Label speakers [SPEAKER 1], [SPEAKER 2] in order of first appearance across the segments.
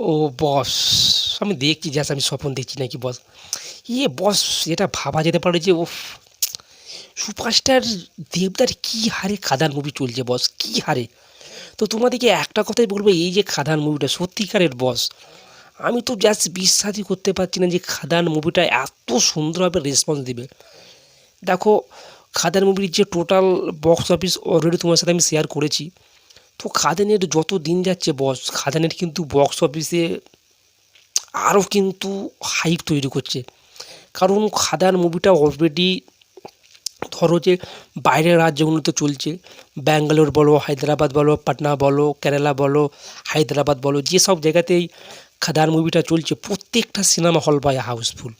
[SPEAKER 1] ও বস আমি দেখছি জাস্ট আমি স্বপ্ন দেখছি নাকি বস ইয়ে বস এটা ভাবা যেতে পারে যে ও সুপারস্টার দেবদার কী হারে খাদান মুভি চলছে বস কী হারে? তো তোমাদেরকে একটা কথাই বলব, এই যে খাদান মুভিটা সত্যিকারের বস আমি তো জাস্ট বিশ্বাসই করতে পারছি না যে খাদান মুভিটা এত সুন্দরভাবে রেসপন্স দেবে। দেখো, খাদান মুভির যে টোটাল বক্স অফিস অলরেডি তোমার সাথে আমি শেয়ার করেছি। তো খাদানের যত দিন যাচ্ছে বস খাদানের কিন্তু বক্স অফিসে আরও কিন্তু হাইপ তৈরি করছে। কারণ খাদান মুভিটা অলরেডি ধরো যে বাইরের রাজ্যগুলোতে চলছে। ব্যাঙ্গালোর বলো, হায়দ্রাবাদ বলো, পাটনা বলো, কেরালা বলো, হায়দ্রাবাদ বলো যেসব জায়গাতেই খাদান মুভিটা চলছে, প্রত্যেকটা সিনেমা হল বাই হাউসফুল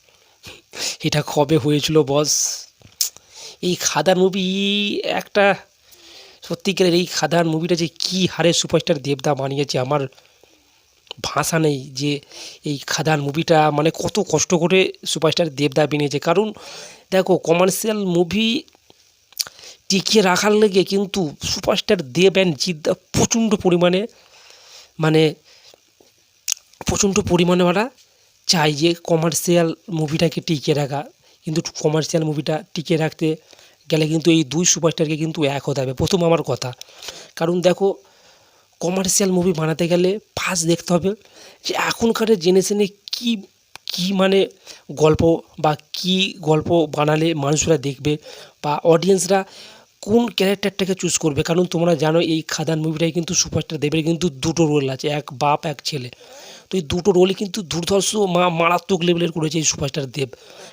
[SPEAKER 1] এটা কবে হয়েছিল বস এই খাদান মুভি একটা সত্যিকারের এই খাদান মুভিটা যে কী হারে সুপারস্টার দেবদা বানিয়েছে, আমার ভাষা নেই যে এই খাদান মুভিটা মানে কত কষ্ট করে সুপারস্টার দেবদা বানিয়েছে। কারণ দেখো কমার্শিয়াল মুভি টিকিয়ে রাখার লেগে কিন্তু সুপারস্টার দেব অ্যান্ড জিদ্দা প্রচণ্ড পরিমাণে মানে প্রচণ্ড পরিমাণে ওরা চায় যে কমার্শিয়াল মুভিটাকে টিকিয়ে রাখা। কিন্তু কমার্শিয়াল মুভিটা টিকিয়ে রাখতে গেলে কিন্তু এই দুই সুপারস্টারকে কিন্তু এক হতে হবে, প্রথম আমার কথা। কারণ দেখো কমার্শিয়াল মুভি বানাতে গেলে ফার্স্ট দেখতে হবে যে এখনকার জেনারেশনে কী কী মানে গল্প বা কী গল্প বানালে মানুষরা দেখবে বা অডিয়েন্সরা কোন ক্যারেক্টারটাকে চুজ করবে। কারণ তোমরা জানো, এই খাদান মুভিটায় কিন্তু সুপারস্টার দেবের কিন্তু দুটো রোল আছে, এক বাপ, এক ছেলে। তো এই দুটো রোলই কিন্তু দুর্ধর্ষ মারাত্মক লেভেলের করেছে এই সুপারস্টার দেব।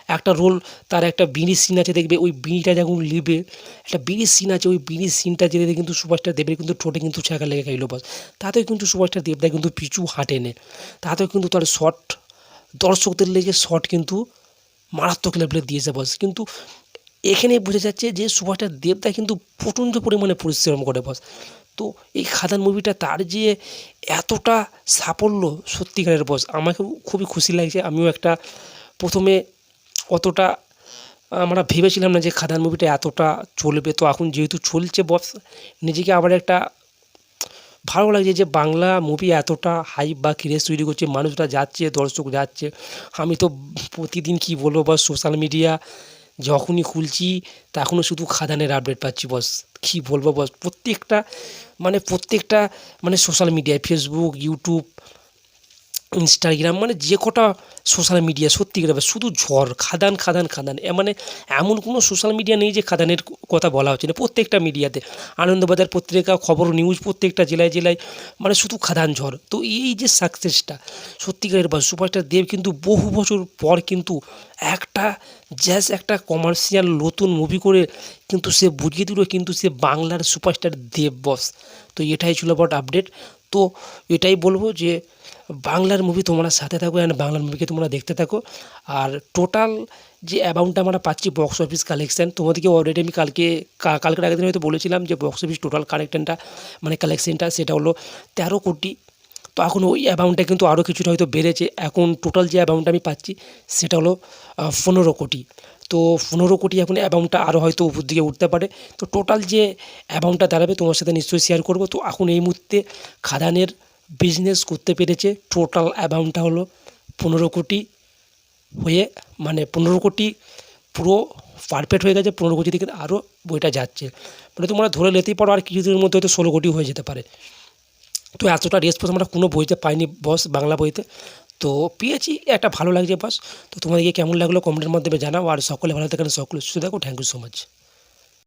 [SPEAKER 1] একটা রোল তার একটা বিড়ির সিন আছে, দেখবে ওই বিড়িটা যখন লিবে একটা বিড়ির সিন আছে, ওই বিড়ির সিনটা যেতে কিন্তু সুপারস্টার দেবের কিন্তু ঠোঁটে কিন্তু ছ্যাঁকা লেগে গেল বস তাতেও কিন্তু সুপারস্টার দেবদা কিন্তু পিছু হাঁটেনে তাতেও কিন্তু তার শর্ট দর্শকদের লেগে শর্ট কিন্তু মারাত্মক লেভেলে দিয়েছে বস কিন্তু এখানে বোঝা যাচ্ছে যে সুপারস্টার দেবদা কিন্তু প্রচণ্ড পরিমাণে পরিশ্রম করে বস তো এই খাদান মুভিটা তার যে এতটা সাফল্য সত্যিকারের বস আমাকেও খুবই খুশি লাগছে। আমিও একটা প্রথমে অতটা আমরা ভেবেছিলাম না যে খাদান মুভিটা এতটা চলবে। তো এখন যেহেতু চলছে বস নিজেকে আবার একটা ভালো লাগছে যে বাংলা মুভি এতটা হাইপ বা ক্রেজ তৈরি করছে, মানুষরা যাচ্ছে, দর্শক যাচ্ছে। আমি তো প্রতিদিন কী বলব বস সোশ্যাল মিডিয়া যখনই খুলছি, তখনও শুধু খাদানের আপডেট পাচ্ছি বস। কী বলব বস প্রত্যেকটা মানে প্রত্যেকটা মানে সোশ্যাল মিডিয়ায় ফেসবুক ইউটিউব ইনস্টাগ্রাম মানে যে কটা সোশ্যাল মিডিয়া সত্যিকার শুধু ঝড়, খাদান খাদান খাদান। মানে এমন কোনো সোশ্যাল মিডিয়া নেই যে খাদানের কথা বলা হচ্ছে না। প্রত্যেকটা মিডিয়াতে আনন্দবাজার পত্রিকা, খবর নিউজ প্রত্যেকটা জেলায় জেলায় মানে শুধু খাদান, ঝড়। তো এই যে সাকসেসটা সত্যিকারের বা সুপারস্টার দেব কিন্তু বহু বছর পর কিন্তু একটা জাস্ট একটা কমার্শিয়াল নতুন মুভি করে কিন্তু সে বুঝিয়ে দিল, কিন্তু সে বাংলার সুপারস্টার দেব বস তো এটাই ছিল বট আপডেট তো এটাই বলব যে বাংলার মুভি তোমরা সাথে থাকো অ্যান্ড বাংলার মুভিকে তোমরা দেখতে থাকো। আর টোটাল যে অ্যামাউন্টটা আমরা পাচ্ছি বক্স অফিস কালেকশান তোমাদেরকে অলরেডি আমি কালকে কালকের আগের দিন হয়তো বলেছিলাম যে বক্স অফিস টোটাল কালেকশানটা মানে কালেকশানটা সেটা হলো তেরো কোটি। তো এখন ওই অ্যামাউন্টটা কিন্তু আরও কিছুটা হয়তো বেড়েছে। এখন টোটাল যে অ্যামাউন্টটা আমি পাচ্ছি সেটা হলো পনেরো কোটি। তো পনেরো কোটি এখন অ্যামাউন্টটা আরও হয়তো উপর দিকে উঠতে পারে। তো টোটাল যে অ্যামাউন্টটা দাঁড়াবে তোমার সাথে নিশ্চয়ই শেয়ার করব। তো এখন এই মুহূর্তে খাদানের বিজনেস করতে পেরেছে টোটাল অ্যামাউন্টটা হলো পনেরো কোটি হয়ে মানে পনেরো কোটি পুরো পারফেক্ট হয়ে গেছে, পনেরো কোটি থেকে আরও বইটা যাচ্ছে। মানে তোমরা ধরে নিতেই পারো আর কিছুদিনের মধ্যে হয়তো ষোলো কোটি হয়ে যেতে পারে। তো এতটা রেসপন্স আমরা কোনো বইতে পাইনি বস বাংলা বইতে। তো পেয়েছি, একটা ভালো লাগছে বাস। তো তোমাদেরকে কেমন লাগল কমেন্টের মাধ্যমে জানাও। আর সকলে ভালো থাকেন, সকলে সুস্থ থাকো থ্যাংক ইউ সো মাচ